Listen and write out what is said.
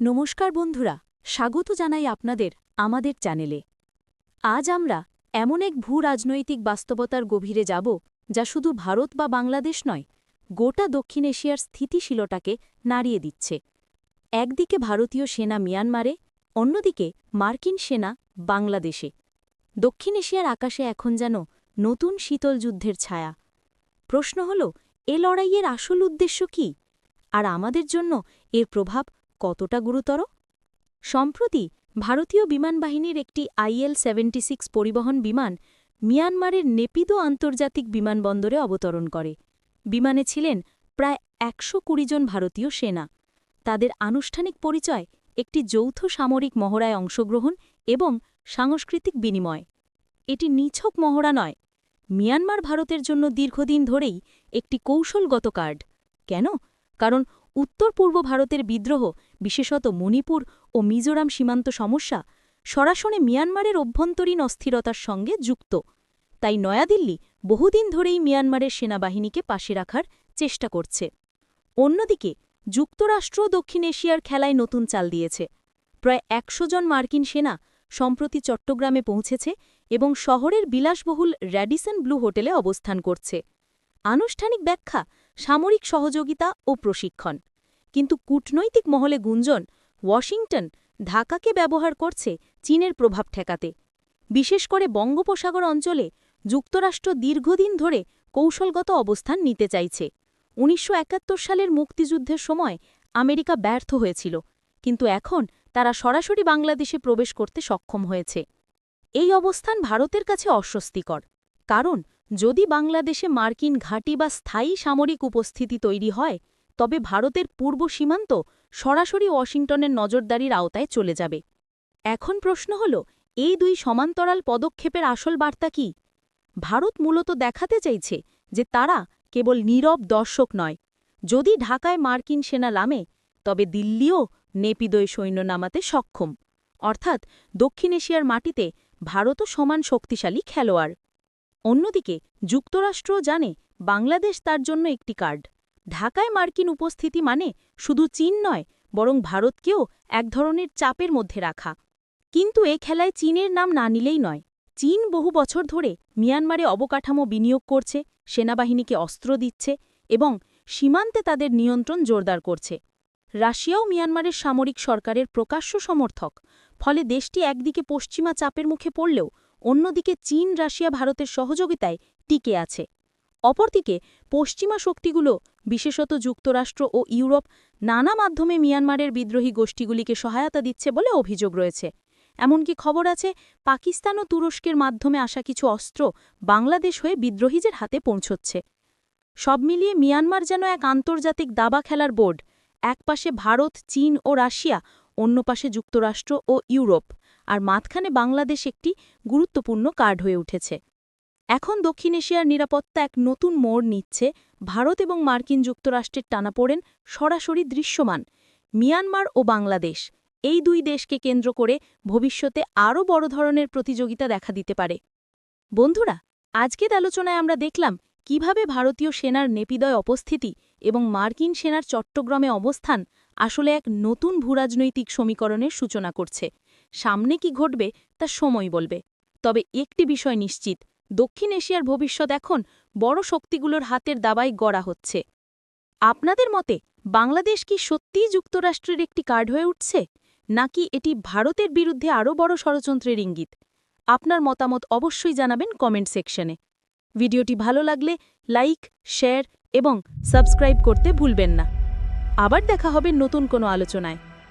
নমস্কার বন্ধুরা, স্বাগত জানাই আপনাদের আমাদের চ্যানেলে। আজ আমরা এমন এক ভূ রাজনৈতিক বাস্তবতার গভীরে যাব, যা শুধু ভারত বা বাংলাদেশ নয়, গোটা দক্ষিণ এশিয়ার স্থিতিশীলতাকে নাড়িয়ে দিচ্ছে। একদিকে ভারতীয় সেনা মিয়ানমারে, অন্যদিকে মার্কিন সেনা বাংলাদেশে। দক্ষিণ এশিয়ার আকাশে এখন যেন নতুন শীতল যুদ্ধের ছায়া। প্রশ্ন হল, এ লড়াইয়ের আসল উদ্দেশ্য কি? আর আমাদের জন্য এর প্রভাব কতটা গুরুতর? সম্প্রতি ভারতীয় বিমানবাহিনীর একটি আইএল সেভেন্টি সিক্স পরিবহন বিমান মিয়ানমারের নেপিদো আন্তর্জাতিক বিমানবন্দরে অবতরণ করে। বিমানে ছিলেন প্রায় একশো কুড়ি জন ভারতীয় সেনা। তাদের আনুষ্ঠানিক পরিচয় একটি যৌথ সামরিক মহড়ায় অংশগ্রহণ এবং সাংস্কৃতিক বিনিময়। এটি নিছক মহড়া নয়, মিয়ানমার ভারতের জন্য দীর্ঘদিন ধরেই একটি কৌশলগত কার্ড। কেন? কারণ উত্তর পূর্ব ভারতের বিদ্রোহ, বিশেষত মণিপুর ও মিজোরাম সীমান্ত সমস্যা, সরাসরি মিয়ানমারের অভ্যন্তরীণ অস্থিরতার সঙ্গে যুক্ত। তাই নয়াদিল্লি বহুদিন ধরেই মিয়ানমারের সেনাবাহিনীকে পাশে রাখার চেষ্টা করছে। অন্যদিকে, যুক্তরাষ্ট্র দক্ষিণ এশিয়ার খেলায় নতুন চাল দিয়েছে। প্রায় একশো জন মার্কিন সেনা সম্প্রতি চট্টগ্রামে পৌঁছেছে এবং শহরের বিলাসবহুল র্যাডিসন ব্লু হোটেলে অবস্থান করছে। আনুষ্ঠানিক ব্যাখ্যা সামরিক সহযোগিতা ও প্রশিক্ষণ। কিন্তু কূটনৈতিক মহলে গুঞ্জন, ওয়াশিংটন ঢাকাকে ব্যবহার করছে চীনের প্রভাব ঠেকাতে। বিশেষ করে বঙ্গোপসাগর অঞ্চলে যুক্তরাষ্ট্র দীর্ঘদিন ধরে কৌশলগত অবস্থান নিতে চাইছে। উনিশশো একাত্তর সালের মুক্তিযুদ্ধের সময় আমেরিকা ব্যর্থ হয়েছিল, কিন্তু এখন তারা সরাসরি বাংলাদেশে প্রবেশ করতে সক্ষম হয়েছে। এই অবস্থান ভারতের কাছে অস্বস্তিকর, কারণ যদি বাংলাদেশে মার্কিন ঘাঁটি বা স্থায়ী সামরিক উপস্থিতি তৈরি হয়, তবে ভারতের পূর্ব সীমান্ত সরাসরি ওয়াশিংটনের নজরদারির আওতায় চলে যাবে। এখন প্রশ্ন হল, এই দুই সমান্তরাল পদক্ষেপের আসল বার্তা কি? ভারত মূলত দেখাতে চাইছে যে তারা কেবল নীরব দর্শক নয়। যদি ঢাকায় মার্কিন সেনা নামে, তবে দিল্লিও নেপিদয় সৈন্য নামাতে সক্ষম। অর্থাৎ দক্ষিণ এশিয়ার মাটিতে ভারতও সমান শক্তিশালী খেলোয়াড়। অন্যদিকে, যুক্তরাষ্ট্র জানে বাংলাদেশ তার জন্য একটি কার্ড। ঢাকায় মার্কিন উপস্থিতি মানে শুধু চীন নয়, বরং ভারতকেও এক ধরনের চাপের মধ্যে রাখা। কিন্তু এ খেলায় চীনের নাম না নিলেই নয়। চীন বহু বছর ধরে মিয়ানমারে অবকাঠামো বিনিয়োগ করছে, সেনাবাহিনীকে অস্ত্র দিচ্ছে এবং সীমান্তে তাদের নিয়ন্ত্রণ জোরদার করছে। রাশিয়াও মিয়ানমারের সামরিক সরকারের প্রকাশ্য সমর্থক, ফলে দেশটি একদিকে পশ্চিমা চাপের মুখে পড়লেও অন্যদিকে চীন, রাশিয়া ভারতের সহযোগিতায় টিকে আছে। অপরদিকে পশ্চিমা শক্তিগুলো, বিশেষত যুক্তরাষ্ট্র ও ইউরোপ, নানা মাধ্যমে মিয়ানমারের বিদ্রোহী গোষ্ঠীগুলিকে সহায়তা দিচ্ছে বলে অভিযোগ রয়েছে। এমনকি খবর আছে, পাকিস্তান ও তুরস্কের মাধ্যমে আসা কিছু অস্ত্র বাংলাদেশ হয়ে বিদ্রোহীদের হাতে পৌঁছচ্ছে। সব মিলিয়ে মিয়ানমার যেন এক আন্তর্জাতিক দাবা খেলার বোর্ড, একপাশে ভারত, চীন ও রাশিয়া, অন্য পাশে যুক্তরাষ্ট্র ও ইউরোপ। আর মাঝখানে বাংলাদেশ একটি গুরুত্বপূর্ণ কার্ড হয়ে উঠেছে। এখন দক্ষিণ এশিয়ার নিরাপত্তা এক নতুন মোড় নিচ্ছে ভারত এবং মার্কিন যুক্তরাষ্ট্রের টানাপোড়েন সরাসরি দৃশ্যমান মিয়ানমার ও বাংলাদেশ। এই দুই দেশকে কেন্দ্র করে ভবিষ্যতে আরও বড় ধরনের প্রতিযোগিতা দেখা দিতে পারে। বন্ধুরা, আজকের আলোচনায় আমরা দেখলাম কীভাবে ভারতীয় সেনার নেপিদয় উপস্থিতি এবং মার্কিন সেনার চট্টগ্রামে অবস্থান আসলে এক নতুন ভূরাজনৈতিক সমীকরণের সূচনা করছে। সামনে কি ঘটবে তা সময় বলবে। তবে একটি বিষয় নিশ্চিত, দক্ষিণ এশিয়ার ভবিষ্যৎ এখন বড় শক্তিগুলোর হাতের দাবায় গড়া হচ্ছে। আপনাদের মতে, বাংলাদেশ কি সত্যিই যুক্তরাষ্ট্রের একটি কার্ড হয়ে উঠছে, নাকি এটি ভারতের বিরুদ্ধে আরও বড় ষড়যন্ত্রের ইঙ্গিত? আপনার মতামত অবশ্যই জানাবেন কমেন্ট সেকশনে। ভিডিওটি ভালো লাগলে লাইক, শেয়ার এবং সাবস্ক্রাইব করতে ভুলবেন না। আবার দেখা হবে নতুন কোনো আলোচনায়।